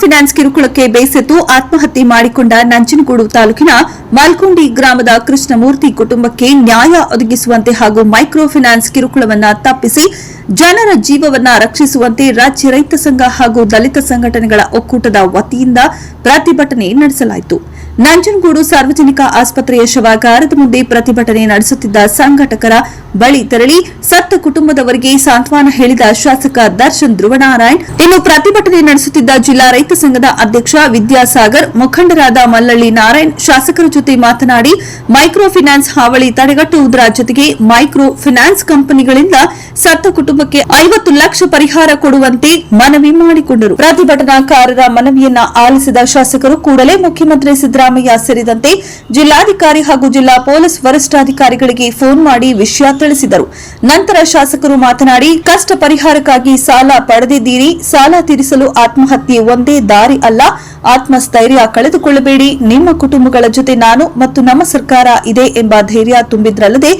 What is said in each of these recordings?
Finance ಕಿರುಕುಳಕ್ಕೆ ಬೇಸೆತ್ತು. ಆತ್ಮಹತ್ಯೆ ಮಾಡಿಕೊಂಡ ನಂಜನಗೂಡು ತಾಲೂಕಿನ ಮಾಲ್ಕುಂಡಿ ಗ್ರಾಮದ ಕೃಷ್ಣಮೂರ್ತಿ ಕುಟುಂಬಕ್ಕೆ ನ್ಯಾಯ ಒದಗಿಸುವಂತೆ ಹಾಗೂ ಮೈಕ್ರೋ ಫೈನಾನ್ಸ್ ಕಿರುಕುಳವನ್ನು ತಪ್ಪಿಸಿ ಜನರ ಜೀವವನ್ನು ರಕ್ಷಿಸುವಂತೆ ರಾಜ್ಯ ರೈತ ಸಂಘ ಹಾಗೂ ದಲಿತ ಸಂಘಟನೆಗಳ ಒಕ್ಕೂಟದ ವತಿಯಿಂದ ಪ್ರತಿಭಟನೆ ನಡೆಸಲಾಯಿತು. ನಂಜನಗೂಡು ಸಾರ್ವಜನಿಕ ಆಸ್ಪತ್ರೆಯ ಶವಾಗಾರದ ಮುಂದೆ ಪ್ರತಿಭಟನೆ ನಡೆಸುತ್ತಿದ್ದ ಸಂಘಟಕರ ಬಳಿ ತೆರಳಿ ಸತ್ತ ಕುಟುಂಬದವರಿಗೆ ಸಾಂತ್ವನ ಹೇಳಿದ ಶಾಸಕ ದರ್ಶನ್ ಧ್ರುವನಾರಾಯಣ್, ಇನ್ನು ಪ್ರತಿಭಟನೆ ನಡೆಸುತ್ತಿದ್ದ ಜಿಲ್ಲಾ ರೈತ ಸಂಘದ ಅಧ್ಯಕ್ಷ ವಿದ್ಯಾಸಾಗರ್, ಮುಖಂಡರಾದ ಮಲ್ಲಳ್ಳಿ ನಾರಾಯಣ್ ಶಾಸಕರ ಜೊತೆ ಮಾತನಾಡಿ, ಮೈಕ್ರೋ ಫೈನಾನ್ಸ್ ಹಾವಳಿ ತಡೆಗಟ್ಟುವುದರ ಜೊತೆಗೆ ಮೈಕ್ರೋ ಫೈನಾನ್ಸ್ ಕಂಪನಿಗಳಿಂದ ಸತ್ತ ಕುಟುಂಬಕ್ಕೆ ಐವತ್ತು ಲಕ್ಷ ಪರಿಹಾರ ಕೊಡುವಂತೆ ಮನವಿ ಮಾಡಿಕೊಂಡರು. ಪ್ರತಿಭಟನಾಕಾರರ ಮನವಿಯನ್ನ ಆಲಿಸಿದ ಶಾಸಕರು ಕೂಡಲೇ ಮುಖ್ಯಮಂತ್ರಿ ಸಿದ್ದರಾಮಯ್ಯ ಸೇರಿದಂತೆ ಜಿಲ್ಲಾಧಿಕಾರಿ ಹಾಗೂ ಜಿಲ್ಲಾ ಪೊಲೀಸ್ ವರಿಷ್ಠಾಧಿಕಾರಿಗಳಿಗೆ ಫೋನ್ ಮಾಡಿ ವಿಷಯ ತಿಳಿಸಿದರು. ನಂತರ ಶಾಸಕರು ಮಾತನಾಡಿ ಕಷ್ಟ ಪರಿಹಾರಕ್ಕಾಗಿ ಸಾಲ ಪಡೆದಿದ್ದೀರಿ, ಸಾಲ ತೀರಿಸಲು ಆತ್ಮಹತ್ಯೆ ಒಂದೇ ದಾರಿ ಅಲ್ಲ ಆತ್ಮಸ್ಥೈರ್ಯ ಕಳೆದುಕೊಳ್ಳಬೇಡಿ. ನಿಮ್ಮ ಕುಟುಂಬಗಳ ಜೊತೆ ನಾನು ಮತ್ತು ನಮ್ಮ ಸರ್ಕಾರ ಇದೆ ಎಂಬ ಧೈರ್ಯ ತುಂಬಿದ್ರಲ್ಲದೆ,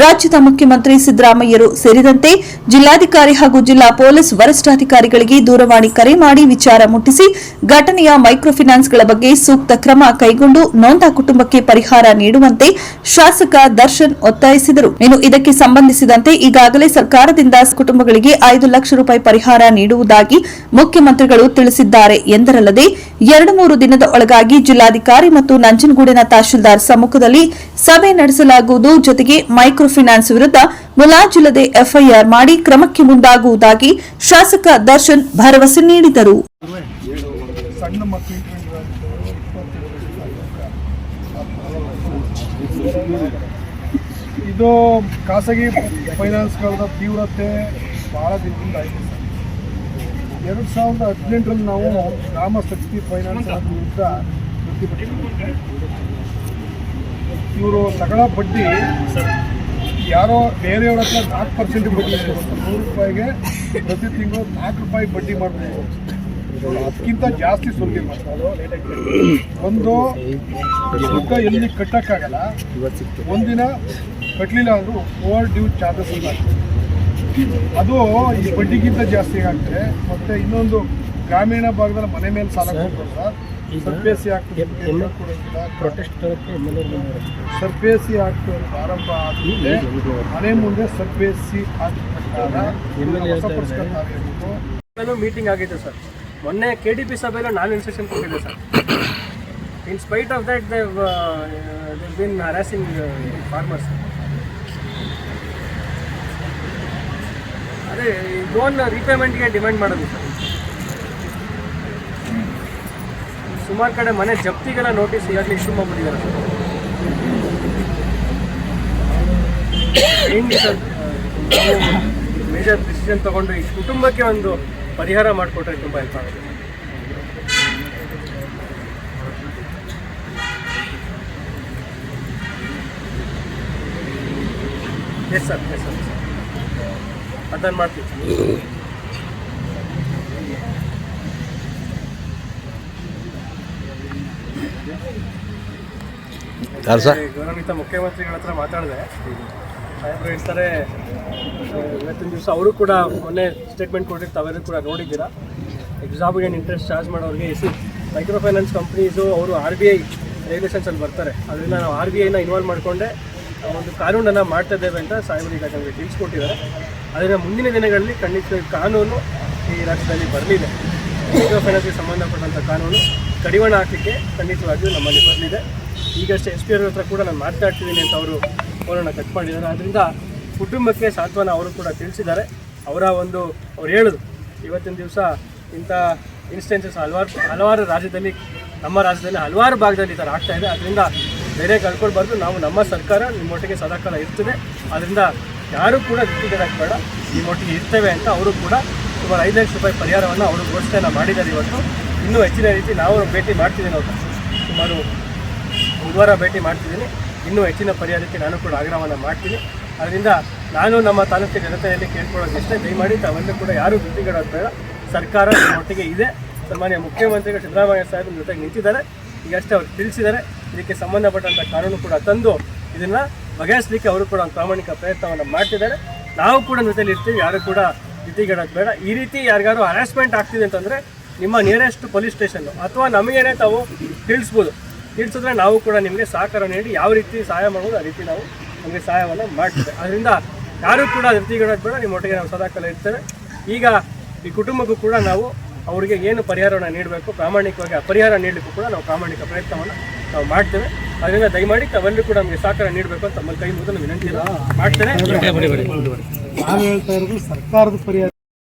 ರಾಜ್ಯದ ಮುಖ್ಯಮಂತ್ರಿ ಸಿದ್ದರಾಮಯ್ಯರು ಸೇರಿದಂತೆ ಜಿಲ್ಲಾಧಿಕಾರಿ ಹಾಗೂ ಜಿಲ್ಲಾ ಪೊಲೀಸ್ ವರಿಷ್ಠಾಧಿಕಾರಿಗಳಿಗೆ ದೂರವಾಣಿ ಕರೆ ಮಾಡಿ ವಿಚಾರ ಮುಟ್ಟಿಸಿ, ಘಟನೆಯ ಮೈಕ್ರೋ ಫೈನಾನ್ಸ್ಗಳ ಬಗ್ಗೆ ಸೂಕ್ತ ಕ್ರಮ ಕೈಗೊಂಡು ನೊಂದ ಕುಟುಂಬಕ್ಕೆ ಪರಿಹಾರ ನೀಡುವಂತೆ ಶಾಸಕ ದರ್ಶನ್ ಒತ್ತಾಯಿಸಿದರು. ಇನ್ನು ಇದಕ್ಕೆ ಸಂಬಂಧಿಸಿದಂತೆ ಈಗಾಗಲೇ ಸರ್ಕಾರದಿಂದ ಕುಟುಂಬಗಳಿಗೆ ಐದು ಲಕ್ಷ ರೂಪಾಯಿ ಪರಿಹಾರ ನೀಡುವುದಾಗಿ ಮುಖ್ಯಮಂತ್ರಿಗಳು ತಿಳಿಸಿದ್ದಾರೆ ಎಂದರಲ್ಲದೆ ಎರಡು ಮೂರು ದಿನದ ಒಳಗಾಗಿ ಜಿಲ್ಲಾಧಿಕಾರಿ ಮತ್ತು ನಂಜನಗೂಡಿನ ತಹಶೀಲ್ದಾರ್ ಸಮ್ಮುಖದಲ್ಲಿ ಸಭೆ ನಡೆಸಲಾಗುವುದು. ಜೊತೆಗೆ ಮೈಕ್ರೋ ಫೈನಾನ್ಸ್ ವಿರುದ್ಧ ಮುಲಾಜಿಲ್ಲದೆ ಎಫ್ಐಆರ್ ಮಾಡಿ ಕ್ರಮಕ್ಕೆ ಮುಂದಾಗುವುದಾಗಿ ಶಾಸಕ ದರ್ಶನ್ ಭರವಸೆ ನೀಡಿದರು. ಇದು ಖಾಸಗಿ ಫೈನಾನ್ಸ್ಗಳ ತೀವ್ರತೆ ಭಾಳ ದಿನದಿಂದ ಸರ್. ಎರಡು ಸಾವಿರದ ಹದಿನೆಂಟರಲ್ಲಿ ನಾವು ಗ್ರಾಮ ಶಕ್ತಿ ಫೈನಾನ್ಸ್ ವಿರುದ್ಧ ಪ್ರತಿಭಟನೆ. ಇವರು ಸಗಳ ಬಡ್ಡಿ ಯಾರೋ ಬೇರೆಯವ್ರ ಹತ್ರ ನಾಲ್ಕು ಪರ್ಸೆಂಟ್ ಬಡ್ಡಿ ಇಸ್ಕೊಬೇಕು ನೂರು ರೂಪಾಯಿಗೆ ಪ್ರತಿ ತಿಂಗಳು ನಾಲ್ಕು ರೂಪಾಯಿ ಬಡ್ಡಿ ಮಾಡಬೇಕು ಅದಕ್ಕಿಂತ ಜಾಸ್ತಿ ಸುಲಿಗೆ ಮಾಡ್ತಾರೆ ಒಂದು ದುಡ್ಡ ಎಲ್ಲಿ ಕಟ್ಟಕ್ಕಾಗಲ್ಲ. ಒಂದಿನ ಕಟ್ಟಲಿಲ್ಲ ಅಂದರೂ ಓವರ್ ಡ್ಯೂ ಚಾರ್ಜಸ್ ಆಗ್ತದೆ. ಅದು ಈ ಬಡ್ಡಿಗಿಂತ ಜಾಸ್ತಿ ಆಗ್ತದೆ. ಮತ್ತೆ ಇನ್ನೊಂದು ಗ್ರಾಮೀಣ ಭಾಗದಲ್ಲಿ ಮನೆ ಮೇಲೆ ಸಾಲ ಕೊಡ್ತಾರೆ ಸರ್ಪೇಸಿ ಆಗ್ತದೆ. ಪ್ರೊಟೆಸ್ಟ್ ಸರ್ಪೇಸಿ ಆಗ್ತದೆ ಆರಂಭ ಆದ್ಮೇಲೆ ಮನೆ ಮುಂದೆ ಸರ್ಪೇಸಿ ಮೀಟಿಂಗ್ ಆಗಿದೆ ಸರ್. ಮೊನ್ನೆ ಕೆ ಡಿ ಪಿ ಸಭೆಯಲ್ಲಿ ನಾನು ಇನ್ಸ್ಟ್ರಕ್ಷನ್ ಕೊಟ್ಟಿದ್ದೆ sir. In spite of that they been harassing farmers ಅದೇ ಲೋನ್ ರೀಪೇಮೆಂಟ್ಗೆ ಡಿಮ್ಯಾಂಡ್ ಮಾಡೋದು ಸರ್. ಸುಮಾರು ಕಡೆ ಮನೆ ಜಪ್ತಿಗೆಲ್ಲ ನೋಟಿಸ್ ಈಗಾಗಲೇ ಇಶ್ಯೂ ಮಾಡ್ಬಿಟ್ಟಿದ್ದಾರೆ ಸರ್. ಹೆಂಗೆ ಸರ್ ಮೇಜರ್ ಡಿಸಿಷನ್ ತೊಗೊಂಡು ಈ ಕುಟುಂಬಕ್ಕೆ ಒಂದು ಪರಿಹಾರ ಮಾಡಿಕೊಟ್ರೆ ತುಂಬ ಹೆಲ್ಪ್ ಆಗುತ್ತೆ. ಎಸ್ ಸರ್ ಎಸ್ ಸರ್ ಅದನ್ನು ಮಾಡ್ತೀವಿ. ಯಾರು ಸರ್? ಗೌರವಾನ್ವಿತ ಮುಖ್ಯಮಂತ್ರಿಗಳ ಹತ್ರ ಮಾತಾಡಿದೆ. ಸಾಹೇಬ್ರು ಹೇಳ್ತಾರೆ ಇವತ್ತಿನ ದಿವಸ ಅವರು ಕೂಡ ಮೊನ್ನೆ ಸ್ಟೇಟ್ಮೆಂಟ್ ಕೊಟ್ಟಿರ್ತಾರೆ ಕೂಡ ನೋಡಿದ್ದೀರಾ? ಎಕ್ಸಾಬಿಡೆಂಟ್ ಇಂಟ್ರೆಸ್ಟ್ ಚಾರ್ಜ್ ಮಾಡೋರಿಗೆ ಸಿ ಮೈಕ್ರೋ ಫೈನಾನ್ಸ್ ಕಂಪ್ನೀಸು ಅವರು ಆರ್ ಬಿ ಐ ರೆಗ್ಯುಲೇಷನ್ಸಲ್ಲಿ ಬರ್ತಾರೆ. ಅದರಿಂದ ನಾವು ಆರ್ ಬಿ ಐನ ಇನ್ವಾಲ್ವ್ ಮಾಡಿಕೊಂಡೆ ಒಂದು ಕಾನೂನನ್ನು ಮಾಡ್ತಾ ಇದ್ದೇವೆ ಅಂತ ಸಾಹೇಬರು ಈಗ ನಮಗೆ ತಿಳಿಸ್ಕೊಟ್ಟಿದ್ದಾರೆ. ಅದರಿಂದ ಮುಂದಿನ ದಿನಗಳಲ್ಲಿ ಖಂಡಿತ ಕಾನೂನು ಈ ರಾಜ್ಯದಲ್ಲಿ ಬರಲಿದೆ. ಮೈಕ್ರೋ ಫೈನಾನ್ಸ್ಗೆ ಸಂಬಂಧಪಟ್ಟಂಥ ಕಾನೂನು ಕಡಿವಾಣ ಹಾಕಲಿಕ್ಕೆ ಖಂಡಿತವಾಗಿಯೂ ನಮ್ಮಲ್ಲಿ ಬರಲಿದೆ. ಈಗಷ್ಟೇ ಎಸ್ ಪಿ ಅವ್ರ ಹತ್ರ ಕೂಡ ನಾನು ಮಾತನಾಡ್ತಿದ್ದೀನಿ ಅಂತ ಅವರು ಫೋನನ್ನು ಕಟ್ ಮಾಡಿದ್ದಾರೆ. ಆದ್ದರಿಂದ ಕುಟುಂಬಕ್ಕೆ ಸಾಂತ್ವನ ಅವರು ಕೂಡ ತಿಳಿಸಿದ್ದಾರೆ. ಅವರ ಒಂದು ಅವ್ರು ಹೇಳೋದು, ಇವತ್ತಿನ ದಿವಸ ಇಂಥ ಇನ್ಸ್ಟೆನ್ಸಸ್ ಹಲವಾರು ಹಲವಾರು ರಾಜ್ಯದಲ್ಲಿ, ನಮ್ಮ ರಾಜ್ಯದಲ್ಲಿ ಹಲವಾರು ಭಾಗದಲ್ಲಿ ಈ ಥರ ಆಗ್ತಾಯಿದೆ ಅದರಿಂದ ಬೇರೆ ಕಳ್ಕೊಳ್ಬಾರ್ದು. ನಾವು ನಮ್ಮ ಸರ್ಕಾರ ನಿಮ್ಮೊಟ್ಟಿಗೆ ಸದಾಕಾಲ ಇರ್ತದೆ. ಅದರಿಂದ ಯಾರೂ ಕೂಡ ಬೇಡ. ಮಟ್ಟಿಗೆ ಇರ್ತೇವೆ ಅಂತ ಅವರು ಕೂಡ ಸುಮಾರು ಐದು ಲಕ್ಷ ರೂಪಾಯಿ ಪರಿಹಾರವನ್ನು ಅವರು ಘೋಷಣೆಯನ್ನು ಮಾಡಿದ್ದಾರೆ ಇವತ್ತು. ಇನ್ನೂ ಹೆಚ್ಚಿನ ರೀತಿ ನಾವು ಭೇಟಿ ಮಾಡ್ತಿದ್ದೀವಿ ನಾವು ಸುಮಾರು ಬುಧವಾರ ಭೇಟಿ ಮಾಡ್ತಿದ್ದೀನಿ. ಇನ್ನೂ ಹೆಚ್ಚಿನ ಪರಿಹಾರಕ್ಕೆ ನಾನು ಕೂಡ ಆಗ್ರಹವನ್ನು ಮಾಡ್ತೀನಿ. ಅದರಿಂದ ನಾನು ನಮ್ಮ ತಾಲೂಕಿನ ಜನತೆಯಲ್ಲಿ ಕೇಳ್ಕೊಳ್ಳೋದು ಇಷ್ಟೇ. ದಯಮಾಡಿ ತಾವೆಲ್ಲರೂ ಕೂಡ ಯಾರೂ ವೃತ್ತಿಗಳಾದ ಬೇಡ. ಸರ್ಕಾರ ಒಟ್ಟಿಗೆ ಇದೆ. ಸನ್ಮಾನ್ಯ ಮುಖ್ಯಮಂತ್ರಿಗಳು ಸಿದ್ದರಾಮಯ್ಯ ಸಾಹೇಬ್ ಜೊತೆಗೆ ನಿಂತಿದ್ದಾರೆ. ಈಗಷ್ಟೇ ಅವ್ರು ತಿಳಿಸಿದ್ದಾರೆ. ಇದಕ್ಕೆ ಸಂಬಂಧಪಟ್ಟಂಥ ಕಾನೂನು ಕೂಡ ತಂದು ಇದನ್ನು ಬಗೆಹರಿಸಲಿಕ್ಕೆ ಅವರು ಕೂಡ ಒಂದು ಪ್ರಾಮಾಣಿಕ ಪ್ರಯತ್ನವನ್ನು ಮಾಡ್ತಿದ್ದಾರೆ. ನಾವು ಕೂಡ ಜೊತೆಲಿ ಇರ್ತೀವಿ, ಯಾರು ಕೂಡ ಜೊತೆಗಿಡೋದು ಬೇಡ. ಈ ರೀತಿ ಯಾರಿಗಾರು ಹರಾಸ್ಮೆಂಟ್ ಆಗ್ತಿದೆ ಅಂತಂದರೆ ನಿಮ್ಮ ನಿಯರೆಸ್ಟ್ ಪೊಲೀಸ್ ಸ್ಟೇಷನ್ ಅಥವಾ ನಮಗೇನೆ ತಾವು ತಿಳಿಸ್ಬೋದು. ತಿಳಿಸಿದ್ರೆ ನಾವು ಕೂಡ ನಿಮಗೆ ಸಹಕಾರ ನೀಡಿ ಯಾವ ರೀತಿ ಸಹಾಯ ಮಾಡ್ಬೋದು, ಆ ರೀತಿ ನಾವು ನಿಮಗೆ ಸಹಾಯವನ್ನು ಮಾಡ್ತೇವೆ. ಅದರಿಂದ ಯಾರು ಕೂಡ ಧೃತಿಗೊಳ್ಳೋದು ಬೇಡ ನಿಮ್ಮ ಒಟ್ಟಿಗೆ ನಾವು ಸದಾಕಾಲ ಇರ್ತೇವೆ ಈಗ ಈ ಕುಟುಂಬಕ್ಕೂ ಕೂಡ ನಾವು ಅವರಿಗೆ ಏನು ಪರಿಹಾರವನ್ನು ನೀಡಬೇಕು, ಪ್ರಾಮಾಣಿಕವಾಗಿ ಆ ಪರಿಹಾರ ನೀಡಲಿಕ್ಕೂ ಕೂಡ ನಾವು ಪ್ರಾಮಾಣಿಕ ಪ್ರಯತ್ನವನ್ನು ನಾವು ಮಾಡ್ತೇವೆ. ಅದರಿಂದ ದಯಮಾಡಿ ತಾವೆಲ್ಲರೂ ಕೂಡ ನಮಗೆ ಸಹಕಾರ ನೀಡಬೇಕು ಅಂತ ತಮ್ಮ ಕೈ ಮುಗಿದು ವಿನಂತಿ ಮಾಡ್ತೇನೆ. ನಾನು ಹೇಳ್ತಾ ಇರೋದು ಸರ್ಕಾರದ ಪರಿಹಾರ